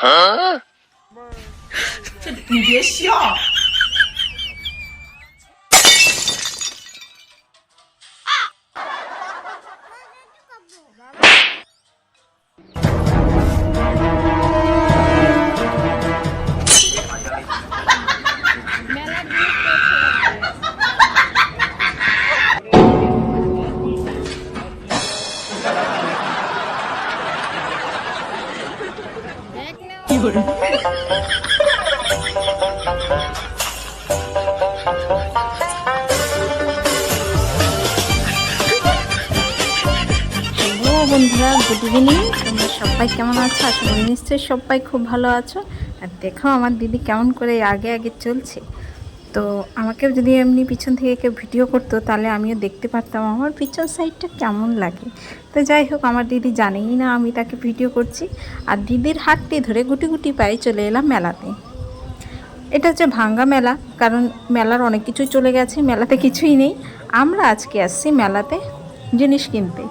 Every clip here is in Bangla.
嗯这你别笑。বন্ধুরা গুড ইভিনিং তোমরা সবাই কেমন আছো? করি নিশ্চয়ই সবাই খুব ভালো আছো। আর দেখো আমার দিদি কেমন করে আগে আগে চলছে। তো আমাকেও যদি এমনি পিছন থেকে কেউ ভিডিও করতো, তাহলে আমিও দেখতে পারতাম আমার পিছন সাইডটা কেমন লাগে। তো যাই হোক, আমার দিদি জানেই না আমি তাকে ভিডিও করছি। আর দিদির হাতটি ধরে গুটি গুটি পায়ে চলে এলাম মেলাতে। এটা হচ্ছে ভাঙ্গা মেলা, কারণ মেলার অনেক কিছুই চলে গেছে, মেলাতে কিছুই নেই। আমরা আজকে আসছি মেলাতে জিনিস কিনতে।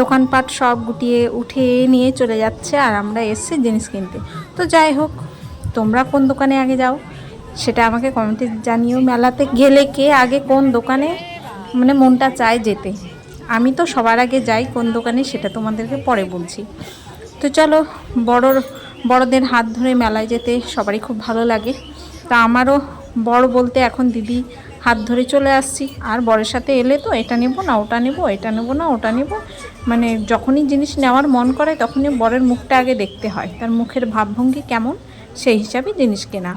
দোকানপাট সব গুটিয়ে উঠে নিয়ে চলে যাচ্ছে, আর আমরা এসছি জিনিস কিনতে। তো যাই হোক, তোমরা কোন দোকানে আগে যাও? সেটা আমাকে কমেন্টে জানিও, মেলাতে গেলে কে আগে কোন দোকানে মানে মনটা চায় যেতে। আমি তো সবার আগে যাই কোন দোকানে, সেটা তোমাদেরকে পরে বলছি। তো চলো বড় বড়দের হাত ধরে মেলায় যেতে সবারই খুব ভালো লাগে। তা আমারও বড় বলতে এখন দিদি হাত ধরে চলে আসছি। আর বরের সাথে এলে তো এটা নেব না, ওটা নেব, এটা নেব না, ওটা নেব। মানে যখনই জিনিস নেওয়ার মন করে তখনই বরের মুখটা আগে দেখতে হয়। তার মুখের ভাবভঙ্গি কেমন, সেই হিসাবে জিনিস কেনা।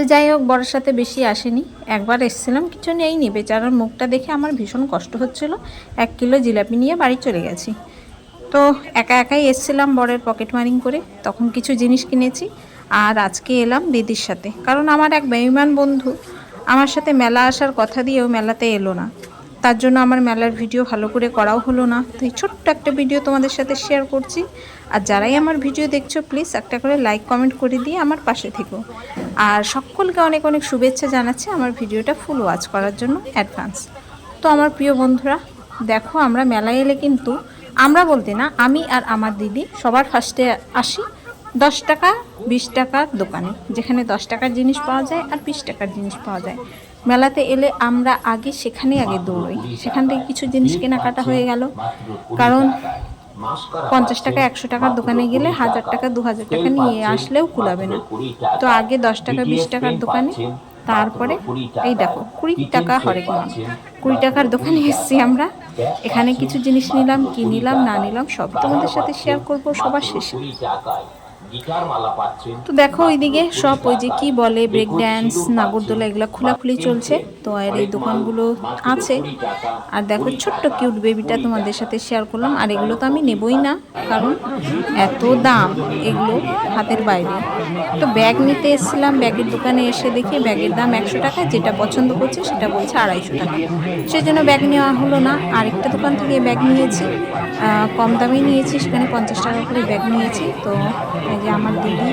তো যাই হোক বড়োর সাথে বেশি আসেনি। একবার এসেছিলাম, কিছু নেইনি। বেচারার মুখটা দেখে আমার ভীষণ কষ্ট হচ্ছিল। এক কিলো জিলাপি নিয়ে বাড়ি চলে গেছি। তো একা একাই এসেছিলাম বরের পকেট মারিং করে, তখন কিছু জিনিস কিনেছি আর আজকে এলাম দিদির সাথে। কারণ আমার এক বেইমান বন্ধু, আমার সাথে মেলা আসার কথা দিয়েও মেলাতে এলো না। তার জন্য আমার মেলার ভিডিও ভালো করে করাও হলো না। তো এই ছোট্ট একটা ভিডিও তোমাদের সাথে শেয়ার করছি। আর যারাই আমার ভিডিও দেখছ প্লিজ একটা করে লাইক কমেন্ট করে দিয়ে আমার পাশে থেকো। আর সকলকে অনেক অনেক শুভেচ্ছা জানাচ্ছি আমার ভিডিওটা ফুল ওয়াচ করার জন্য অ্যাডভান্স তো আমার প্রিয় বন্ধুরা, দেখো আমরা মেলায় এলে কিন্তু আমরা বলতে না, আমি আর আমার দিদি সবার ফার্স্টে আসি দশ টাকা, বিশ টাকার দোকানে, যেখানে দশ টাকার জিনিস পাওয়া যায় আর বিশ টাকার জিনিস পাওয়া যায়। মেলাতে এলে আমরা আগে সেখানে আগে দৌড়ই, সেখান থেকে কিছু জিনিস কেনাকাটা হয়ে গেল। কারণ পঞ্চাশ টাকা একশো টাকার দোকানে গেলে হাজার টাকা। দু হাজার টাকা নিয়ে আসলেও কুলাবে না। তো আগে দশ টাকা বিশ টাকার দোকানে তারপরে এই দেখো কুড়ি টাকা হরেক মাল কুড়ি টাকার দোকানে এসেছি আমরা। এখানে কিছু জিনিস নিলাম কি নিলাম না নিলাম সব তোমাদের সাথে শেয়ার করব সবার শেষে। তো দেখো ওইদিকে সব ওই যে কি বলে ব্রেক ড্যান্স নাগরদোলা এগুলো খোলাখুলি চলছে। তো আর এই দোকানগুলো আছে। আর দেখো ছোট্ট কিউট বেবিটা তোমাদের সাথে শেয়ার করলাম। আর এগুলো তো আমি নেবই না কারণ এত দাম এগুলো হাতের বাইরে। তো ব্যাগ নিতে এসেছিলাম ব্যাগের দোকানে এসে দেখি ব্যাগের দাম একশো টাকা যেটা পছন্দ করছে সেটা বলছে আড়াইশো টাকা। সেই জন্য ব্যাগ নেওয়া হলো না। আরেকটা দোকান থেকে ব্যাগ নিয়েছি কম দামে নিয়েছি সেখানে পঞ্চাশ টাকা করে ব্যাগ নিয়েছি। তো যে আমার দিদি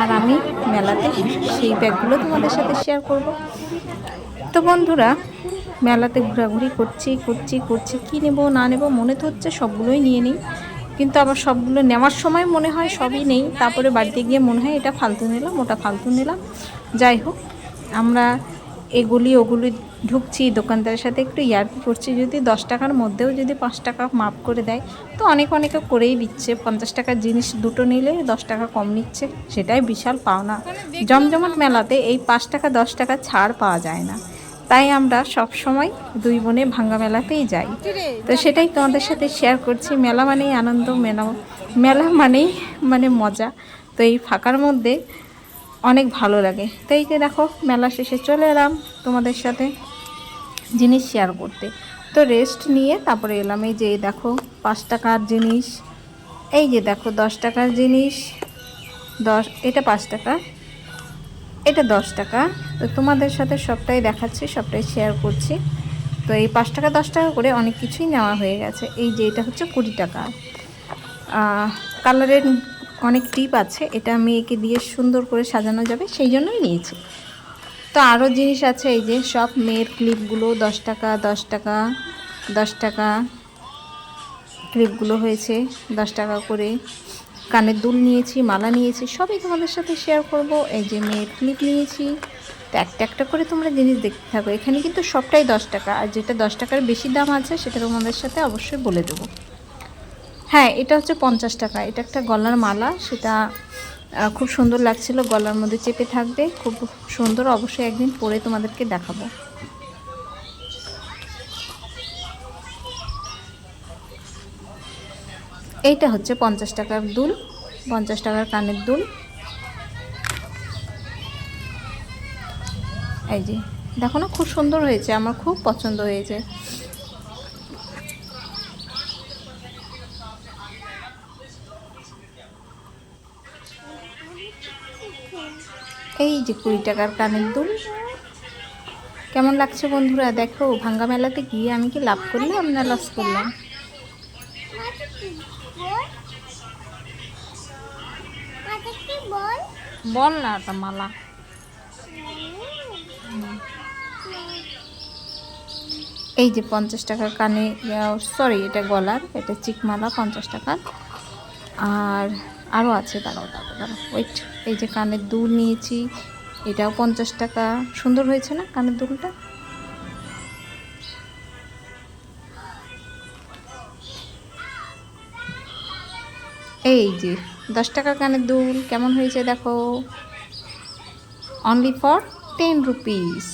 আর আমি মেলাতে সেই ব্যাগগুলো তোমাদের সাথে শেয়ার করব। তো বন্ধুরা, মেলাতে ঘোরাঘুরি করছি করছি করছি, কি নেব, না নেব, মনে তো হচ্ছে সবগুলোই নিয়ে নিই। কিন্তু আবার সবগুলো নেওয়ার সময় মনে হয় সবই নেই। তারপরে বাড়িতে গিয়ে মনে হয় এটা ফালতু নিলাম, ওটা ফালতু নিলাম। যাই হোক, আমরা এগুলি ওগুলি ঢুকছি, দোকানদারের সাথে একটু ইয়ার্কি করছি, যদি দশ টাকার মধ্যেও যদি পাঁচ টাকা মাপ করে দেয়, তো অনেক অনেকে করেই দিচ্ছে। পঞ্চাশ টাকার জিনিস দুটো নিলে দশ টাকা কম নিচ্ছে, সেটাই বিশাল পাওনা। জমজমাট মেলাতে এই পাঁচ টাকা, দশ টাকা ছাড় পাওয়া যায় না। তাই আমরা সব সময় দুই বোনে ভাঙ্গা মেলাতেই যাই। তো সেটাই তোমাদের সাথে শেয়ার করছি। মেলা মানেই আনন্দ, মেলা মেলা মানেই মানে মজা। তো এই ফাঁকার মধ্যে অনেক ভালো লাগে। তো এই যে দেখো, মেলা শেষে চলে এলাম তোমাদের সাথে। জিনিস শেয়ার করতে। তো রেস্ট নিয়ে তারপরে এলাম, এই যে দেখো পাঁচ টাকার জিনিস, এই যে দেখো দশ টাকার জিনিস, দশ, এটা পাঁচ টাকা, এটা দশ টাকা। তো তোমাদের সাথে সবটাই দেখাচ্ছি, সবটাই শেয়ার করছি। তো এই পাঁচ টাকা, দশ টাকা করে অনেক কিছুই নেওয়া হয়ে গেছে। এই যে এটা হচ্ছে কুড়ি টাকা। কালারের অনেক টিপ আছে, এটা মেয়েকে দিয়ে সুন্দর করে সাজানো যাবে, সেই জন্যই নিয়েছি। তো আরও জিনিস আছে, এই যে সব মেয়ের ক্লিপগুলো দশ টাকা দশ টাকা দশ টাকা ক্লিপগুলো হয়েছে, দশ টাকা করে। কানের দুল নিয়েছি, মালা নিয়েছি, সবই তোমাদের সাথে শেয়ার করব। এই যে মেয়ের ক্লিপ নিয়েছি, তো একটা একটা করে তোমরা জিনিস দেখতে থাকো। এখানে কিন্তু সবটাই দশ টাকা, আর যেটা দশ টাকার বেশি দাম আছে, সেটা তোমাদের সাথে অবশ্যই বলে দেবো। হ্যাঁ এটা হচ্ছে পঞ্চাশ টাকা, এটা একটা গলার মালা, সেটা খুব সুন্দর লাগছিল, গলার মধ্যে চেপে থাকবে, খুব সুন্দর, অবশ্যই একদিন পরে তোমাদেরকে দেখাবো। এইটা হচ্ছে পঞ্চাশ টাকার দুল, পঞ্চাশ টাকার কানের দুল। এই যে, দেখো না, খুব সুন্দর হয়েছে, আমার খুব পছন্দ হয়েছে। এই যে কুড়ি টাকার কানের দুল। কেমন লাগছে বন্ধুরা? দেখো, ভাঙ্গা মেলাতে গিয়ে আমি কি লাভ করলাম না লস করলাম? বল না ওটা মালা। এই যে পঞ্চাশ টাকার কানে সরি এটা গলার, এটা চিকমালা, পঞ্চাশ টাকার। আর আরও আছে, দাঁড়াও দাঁড়াও দাঁড়াও ওয়েট এই যে কানের দুল নিয়েছি, এটাও পঞ্চাশ টাকা, সুন্দর হয়েছে না কানের দুলটা? এই যে, দশ টাকা কানের দুল, কেমন হয়েছে দেখো? অনলি ফর টেন রুপিস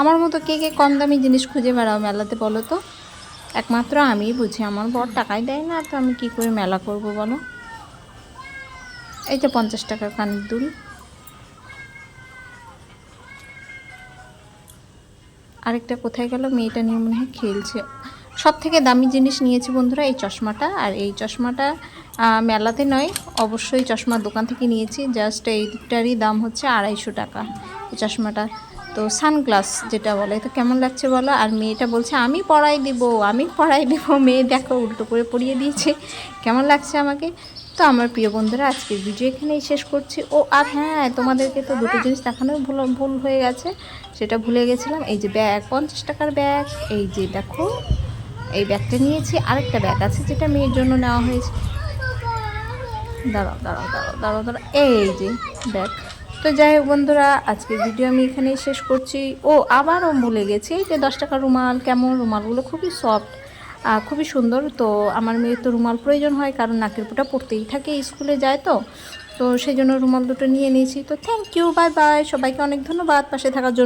আমার মতো কে কে কম দামি জিনিস খুঁজে বেড়াও মেলাতে বলো তো? একমাত্র আমিই বুঝি। আমার বর টাকাই দেয় না, তো আমি কি করে মেলা করব বলো? এই যে পঞ্চাশ টাকার কানের দুল। আরেকটা কোথায় গেল? মেয়েটা নিয়ে মনে হয় খেলছে। সব থেকে দামি জিনিস নিয়েছি বন্ধুরা, এই চশমাটা। আর এই চশমাটা মেলাতে নয়, অবশ্যই চশমার দোকান থেকে নিয়েছি। জাস্ট এইটারই দাম হচ্ছে আড়াইশো টাকা। এই চশমাটা তো সানগ্লাস যেটা বলে তো কেমন লাগছে বলো? আর মেয়েটা বলছে, আমি পড়াই দিব, আমি পড়াই দিব। মেয়ে দেখো উল্টো করে পড়িয়ে দিয়েছে। কেমন লাগছে আমাকে? তো আমার প্রিয় বন্ধুরা, আজকের ভিডিও এখানেই শেষ করছি। ও, আর হ্যাঁ তোমাদেরকে তো দুটো জিনিস দেখানো ভুল ভুল হয়ে গেছে। সেটা ভুলে গেছিলাম। এই যে ব্যাগ, পঞ্চাশ টাকার ব্যাগ, এই যে দেখো, এই ব্যাগটা নিয়েছি। আরেকটা ব্যাগ আছে যেটা মেয়ের জন্য নেওয়া হয়েছে। দাঁড়াও দাঁড়াও দাঁড়াও দাঁড়াও দাঁড়াও, এই যে ব্যাগ। তো যাই হোক বন্ধুরা, আজকের ভিডিও আমি এখানে শেষ করছি। ও, আবারও ভুলে গেছি যে দশ টাকা রুমাল, কেমন? রুমালগুলো খুবই সফট খুবই সুন্দর। তো আমার মেয়ের তো রুমাল প্রয়োজন হয়, কারণ নাকের পোটা পড়তেই থাকে, স্কুলে যায় তো। তো সেই জন্য রুমাল দুটো নিয়ে নিয়েছি। তো থ্যাংক ইউ বাই বাই সবাইকে অনেক ধন্যবাদ পাশে থাকার জন্য।